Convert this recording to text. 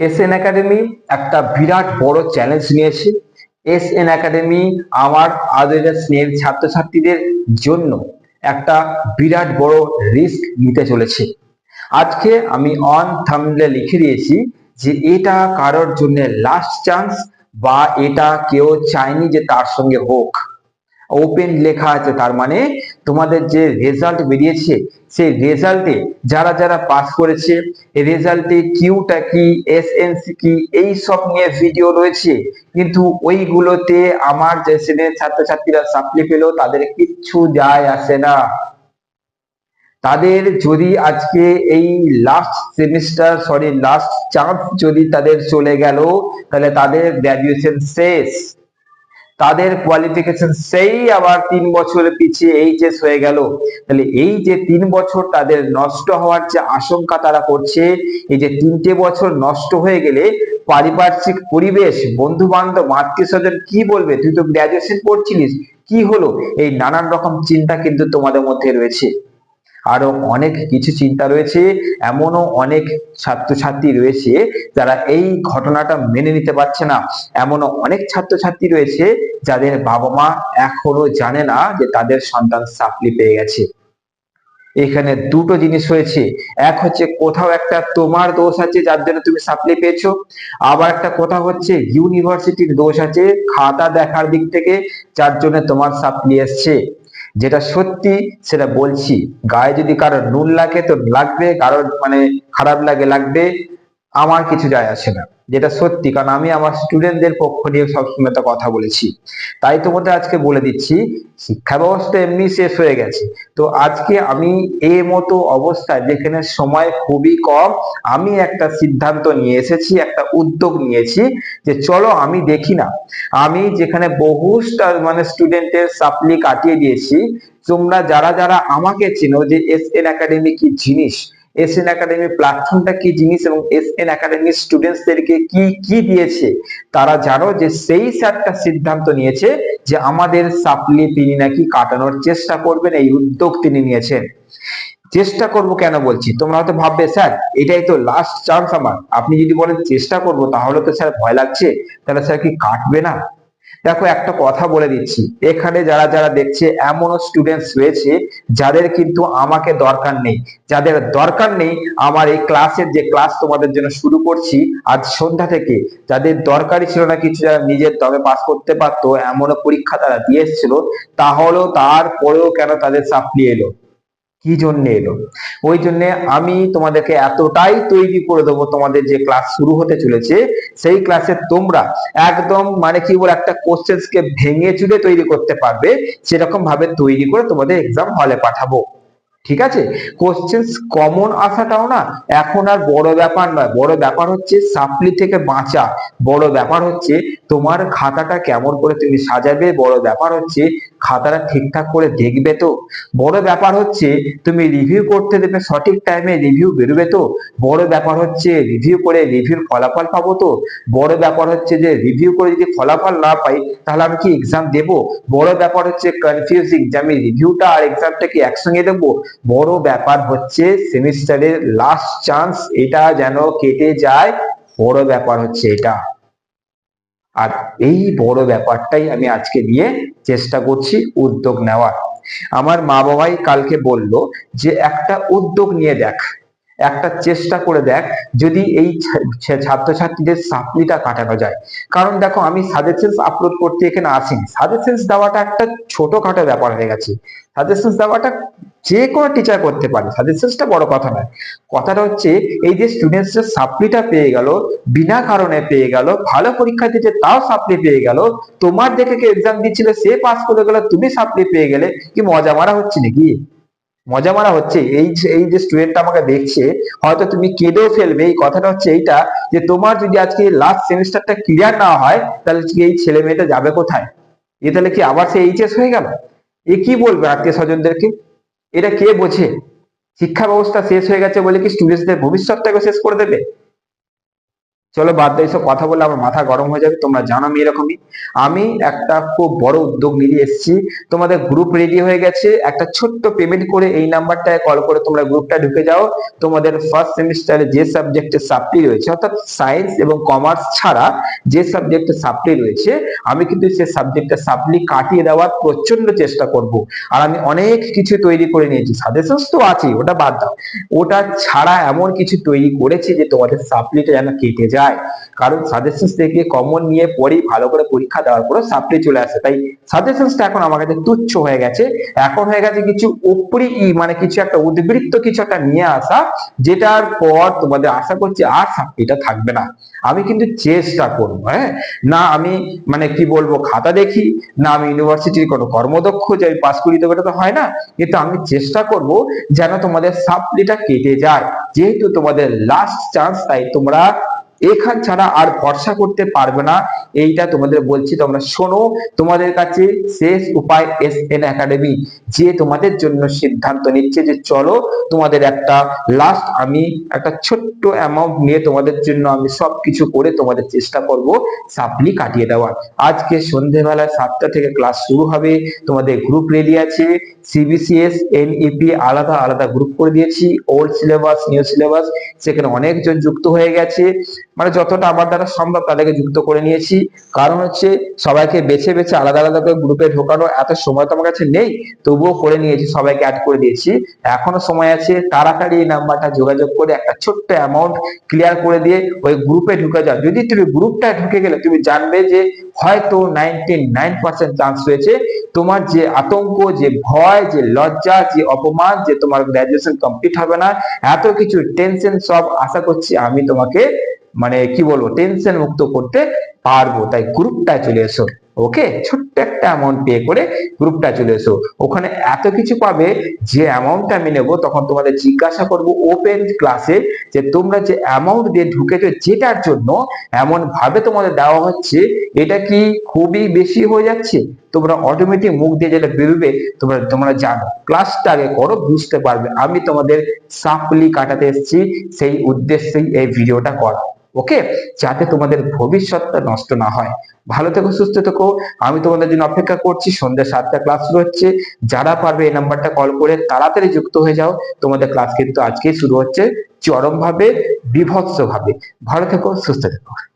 S N academy একটা বিরাট বড় challenge নিয়েছে। এস এন একাডেমি আমার আদরের স্নেহের ছাত্রছাত্রীদের জন্য একটা বিরাট বড় রিস্ক নিতে চলেছে। আজকে আমি অন থামলে লিখে দিয়েছি যে এটা কারোর জন্য লাস্ট চান্স বা এটা কেউ চায়নি যে তার সঙ্গে হোক। ওপেন লেখা আছে, তার মানে তোমাদের যে রেজাল্ট বেরিয়েছে, সেই রেজাল্টে যারা যারা পাস করেছে রেজাল্টে কিউটা কি এসএনসি কি, এই সব নিয়ে ভিডিও রয়েছে। কিন্তু ওইগুলোতে আমার যে শ্রেণির ছাত্রছাত্রীরা সাপ্লি পেল, তাদের কিচ্ছু যায় আসে না। তাদের যদি আজকে এই last semester sorry last chance যদি তাদের চলে গেল, তাহলে তাদের গ্র্যাজুয়েশন শেষ। তাদের কোয়ালিফিকেশন সেই আবার তিন বছর পিছিয়ে এইচএস হয়ে গেল। তাহলে এই যে তিন বছর তাদের নষ্ট হওয়ার যে আশঙ্কা তারা করছে, এই যে তিনটে বছর নষ্ট হয়ে গেলে পারিপার্শ্বিক পরিবেশ বন্ধু বান্ধব আত্মীয় স্বজন কি বলবে? তুই তো গ্রাজুয়েশন করছিলিস, কি হলো? এই নানান রকম চিন্তা কিন্তু তোমাদের মধ্যে রয়েছে। আরও অনেক কিছু চিন্তা রয়েছে, এমনও অনেক ছাত্রছাত্রী রয়েছে যারা এই ঘটনাটা মেনে নিতে পারছে না। এমনও অনেক ছাত্রছাত্রী রয়েছে যাদের বাবা মা এখনও জানে না যে তাদের সন্তান সাপ্লি পেয়ে গেছে। এখানে দুটো জিনিস হয়েছে এক হচ্ছে, কোথাও একটা তোমার দোষ আছে যার জন্য তুমি সাপ্লি পেয়েছ। আবার একটা কথা হচ্ছে, ইউনিভার্সিটির দোষ আছে, খাতা দেখার দিক থেকে যার জন্য তোমার সাপ্লি এসছে। যেটা সত্যি সেটা বলছি। গায়ে যদি কারোর নুন লাগে তো লাগবে, কারোর মানে খারাপ লাগে লাগবে। আমার কিছু যায় আসে না, যেটা সত্যি। কারণ আমি আমার স্টুডেন্টদের পক্ষ নিয়ে সবসময় তো কথা বলেছি। তাই তোমাদের আজকে বলে দিচ্ছি, শিক্ষা ব্যবস্থা এমনি শেষ হয়ে গেছে। তো আজকে আমি এ মতো অবস্থায়, যেখানে সময় খুবই কম, আমি একটা সিদ্ধান্ত নিয়ে এসেছি, একটা উদ্যোগ নিয়েছি যে চলো আমি দেখি না। আমি যেখানে বহু মানে স্টুডেন্টের সাপ্লি কাটিয়ে দিয়েছি, তোমরা যারা যারা আমাকে চেনো যে এস এন একাডেমি কি জিনিস এস এন একাডেমি প্ল্যাটফর্মটা কি জিনিস এবং এস এন একাডেমি স্টুডেন্টসদেরকে কি কি দিয়েছে? তারা জানো যে সেই স্যারটা সিদ্ধান্ত নিয়েছে যে আমাদের সাপ্লি তিনি নাকি কাটানোর চেষ্টা করবেন, এই উদ্যোগ তিনি নিয়েছেন। চেষ্টা করব কেন বলছি? তোমরা হয়তো ভাববে, স্যার, এটাই তো লাস্ট চান্স আমার। আপনি যদি বলেন, চেষ্টা করব, তাহলে তো স্যার ভয় লাগছে। তাহলে স্যার কি কাটবে না? দেখো, একটা কথা বলে দিচ্ছি। এখানে যারা যারা দেখছে, এমনও স্টুডেন্টস রয়েছে যাদের কিন্তু আমাকে দরকার নেই। যাদের দরকার নেই, আমার এই ক্লাসের যে ক্লাস তোমাদের জন্য শুরু করছি, আজ সন্ধ্যা থেকে, যাদের দরকারই ছিল না কিছু, যারা নিজের দমে পাস করতে পারতো, এমনও পরীক্ষা তারা দিয়ে এসেছিল, তাহলেও তারপরেও কেন তাদের সাপ্লি এলো? কি জন্য এলো? ওই জন্য আমি তোমাদেরকে এতটাই তৈরি করে দেবো, তোমাদের যে ক্লাস শুরু হতে চলেছে, সেই ক্লাসে তোমরা একদম মানে কি বলে, একটা কোশ্চেন্স কে ভেঙে চুড়ে তৈরি করতে পারবে, সেরকম ভাবে তৈরি করে তোমাদের এক্সাম হলে পাঠাবো। ঠিক আছে? কোশ্চেন্স কমন আসাটাও না, এখন আর বড় ব্যাপার নয়। বড় ব্যাপার হচ্ছে সাপ্লি থেকে বাঁচা। বড় ব্যাপার হচ্ছে তোমার খাতাটা কেমন করে তুমি সাজাবে। বড় ব্যাপার হচ্ছে খাতাটা ঠিকঠাক করে দেখবে তো। বড় ব্যাপার হচ্ছে তুমি রিভিউ করতে দেবে সঠিক টাইমে রিভিউ বেরোবে তো। বড় ব্যাপার হচ্ছে রিভিউ করে রিভিউর ফলাফল পাবো তো। বড় ব্যাপার হচ্ছে যে রিভিউ করে যদি ফলাফল না পাই, তাহলে আমি কি এক্সাম দেব? বড় ব্যাপার হচ্ছে কনফিউজিং যে আমি রিভিউটা আর এক্সামটা কি একসঙ্গে দেবো? বড় ব্যাপার হচ্ছে সেমিস্টারের লাস্ট চান্স এটা যেন কেটে যায়, বড় ব্যাপার হচ্ছে এটা। আর এই বড় ব্যাপারটাই আমি আজকে নিয়ে চেষ্টা করছি উদ্যোগ নেওয়ার। আমার মা বাবাই কালকে বলল যে, একটা উদ্যোগ নিয়ে দেখ। একটা চেষ্টা করে দেখ যদি এই ছাত্রছাত্রীদের সাপ্লিটা কাটানো যায়। কারণ দেখো আমি সাজেশনস আপলোড করতে এখানে আসিনি। সাজেশনস দেওয়াটা একটা ছোটখাটো ব্যাপার হয়ে গেছে। সাজেশনস দেওয়াটা যে কোনো টিচার করতে পারে। সাজেশনসটা বড় কথা নয়। কথাটা হচ্ছে এই যে স্টুডেন্টসরা সাপ্লিটা পেয়ে গেল, বিনা কারণে পেয়ে গেল, ভালো পরীক্ষা দিতে তাও সাপ্লি পেয়ে গেল, তোমার দেখে কেউ এক্সাম দিচ্ছিল, সে পাস করে গেল, তুমি সাপ্লি পেয়ে গেলে, কি মজা মারা হচ্ছে নাকি? মজা মারা হচ্ছে, এই এই যে স্টুডেন্টটা আমাকে দেখছে, হয়তো তুমি কেঁদেও ফেলবে। এই কথাটা হচ্ছে এইটা যে, তোমার যদি আজকে লাস্ট সেমিস্টারটা ক্লিয়ার না হয়, তাহলে এই ছেলে মেয়েটা যাবে কোথায়? এ তাহলে কি আবার সে এইচএস হয়ে গেল? এ কি বলবে আত্মীয় স্বজনদেরকে? এটা কে বোঝে? শিক্ষা ব্যবস্থা শেষ হয়ে গেছে বলে কি স্টুডেন্টদের ভবিষ্যৎটাকে শেষ করে দেবে? চলো বাদ দাও কথা বলে আমার মাথা গরম হয়ে যাবে, তোমরা জানো আমি এরকমই। আমি একটা খুব বড় উদ্যোগ নিয়ে এসেছি, তোমাদের গ্রুপ রেডি হয়ে গেছে, একটা ছোট্ট পেমেন্ট করে এই নাম্বারটায় কল করে তোমরা গ্রুপটা ঢুকে যাও। তোমাদের ফার্স্ট সেমিস্টারে যে সাবজেক্টে সাপ্লি রয়েছে, অর্থাৎ সায়েন্স এবং কমার্স ছাড়া যে সাবজেক্টে সাপ্লি রয়েছে, আমি কিন্তু সেই সাবজেক্টে সাপ্লি কাটিয়ে দেওয়ার প্রচণ্ড চেষ্টা করব। আর আমি অনেক কিছু তৈরি করে নিয়েছি সাজেশনস তো আছেই, ওটা বাদ দাও। ওটা ছাড়া এমন কিছু তৈরি করেছি যে তোমাদের সাপ্লিটা যেন কেটে যায়। কারণ সাজেশনস থেকে কমন নিয়ে পড়েই ভালো করে পরীক্ষা দেওয়ার পরে সাপ্লি চলে আসে। তাই সাজেশনসটা এখন আমার কাছে তুচ্ছ হয়ে গেছে। এখন হয়ে গেছে কিছু উপরি মানে কিছু একটা উদ্বৃত্ত কিছু একটা নিয়ে আসা, যেটার পর তোমাদের আশা করছি আর সাপ্লিটা থাকবে না। আমি কিন্তু চেষ্টা করব হ্যাঁ? না আমি মানে কি বলব, খাতা দেখি, না আমি ইউনিভার্সিটির কোনো কর্মদক্ষ যে আমি পাস করি দেবো তো হয় না। কিন্তু আমি চেষ্টা করব যেন তোমাদের সাপ্লিটা কেটে যায়। যেহেতু তোমাদের লাস্ট চান্স তাই তোমরা এখান ছাড়া আর ভরসা করতে পারবে না। এইটা তোমাদের বলছি, তোমরা শোনো। তোমাদের কাছে শেষ উপায় এস এন একাডেমি যে তোমাদের জন্য সিদ্ধান্ত নিচ্ছে যে চলো, তোমাদের একটা লাস্ট আমি একটা ছোট্ট অ্যামাউন্ট নিয়ে তোমাদের জন্য আমি সবকিছু করে তোমাদের চেষ্টা করব, সাপ্লি কাটিয়ে দেওয়ার। আজকে সন্ধেবেলায় সাতটা থেকে ক্লাস শুরু হবে। তোমাদের গ্রুপ রেডি আছে। সিবিসিএস এনইপি আলাদা আলাদা গ্রুপ করে দিয়েছি। ওল্ড সিলেবাস নিউ সিলেবাস সেখানে অনেকজন যুক্ত হয়ে গেছে। মানে যতটা আমার দ্বারা সম্ভব তাদেরকে যুক্ত করে নিয়েছি। কারণ হচ্ছে সবাইকে বেছে বেছে আলাদা আলাদা করে গ্রুপে ঢোকানো এত সময় তো আমার কাছে নেই, তবুও করে নিয়েছি, সবাইকে অ্যাড করে দিয়েছি। এখনও সময় আছে, তাড়াতাড়ি এই নাম্বারটা যোগাযোগ করে একটা ছোট্ট অ্যামাউন্ট ক্লিয়ার করে দিয়ে ওই গ্রুপে ঢুকে যাও। যদি তুমি গ্রুপটা ঢুকে গেলে তুমি জানবে যে হয়তো নাইনটি নাইন পার্সেন্ট চান্স রয়েছে তোমার যে আতঙ্ক, যে ভয়, যে লজ্জা, যে অপমান, যে তোমার গ্রাজুয়েশন কমপ্লিট হবে না, এত কিছু টেনশন সব আশা করছি আমি তোমাকে মানে কি বলব টেনশন মুক্ত করতে পারব। তাই গ্রুপটা চলে এসো ওকে ছোট্ট একটা অ্যামাউন্ট পে করে গ্রুপটা চলে এসো। ওখানে এত কিছু পাবে, যে অ্যামাউন্টটা আমি নেব, তখন তোমাদের জিজ্ঞাসা করব ওপেন ক্লাসে যে তোমরা যে অ্যামাউন্ট দিয়ে ঢুকেছো, যেটার জন্য এমন ভাবে তোমাদের দেওয়া হচ্ছে, এটা কি খুবই বেশি হয়ে যাচ্ছে? তোমরা অটোমেটিক মুখ দিয়ে যেটা বেরোবে, তোমরা তোমরা জানো ক্লাসটা আগে করো, বুঝতে পারবে। আমি তোমাদের সাপলি কাটাতে এসেছি, সেই উদ্দেশ্যেই এই ভিডিওটা করা। ওকে? যাতে তোমাদের ভবিষ্যৎটা নষ্ট না হয়। ভালো থেকো, সুস্থ থেকো। আমি তোমাদের জন্য অপেক্ষা করছি। সন্ধ্যা সাতটা ক্লাস শুরু হচ্ছে। যারা পারবে এই নাম্বারটা কল করে তাড়াতাড়ি যুক্ত হয়ে যাও। তোমাদের ক্লাস কিন্তু আজকেই শুরু হচ্ছে চরমভাবে, বিভৎসভাবে। বিভৎস ভাবে ভালো থেকো, সুস্থ থেকো।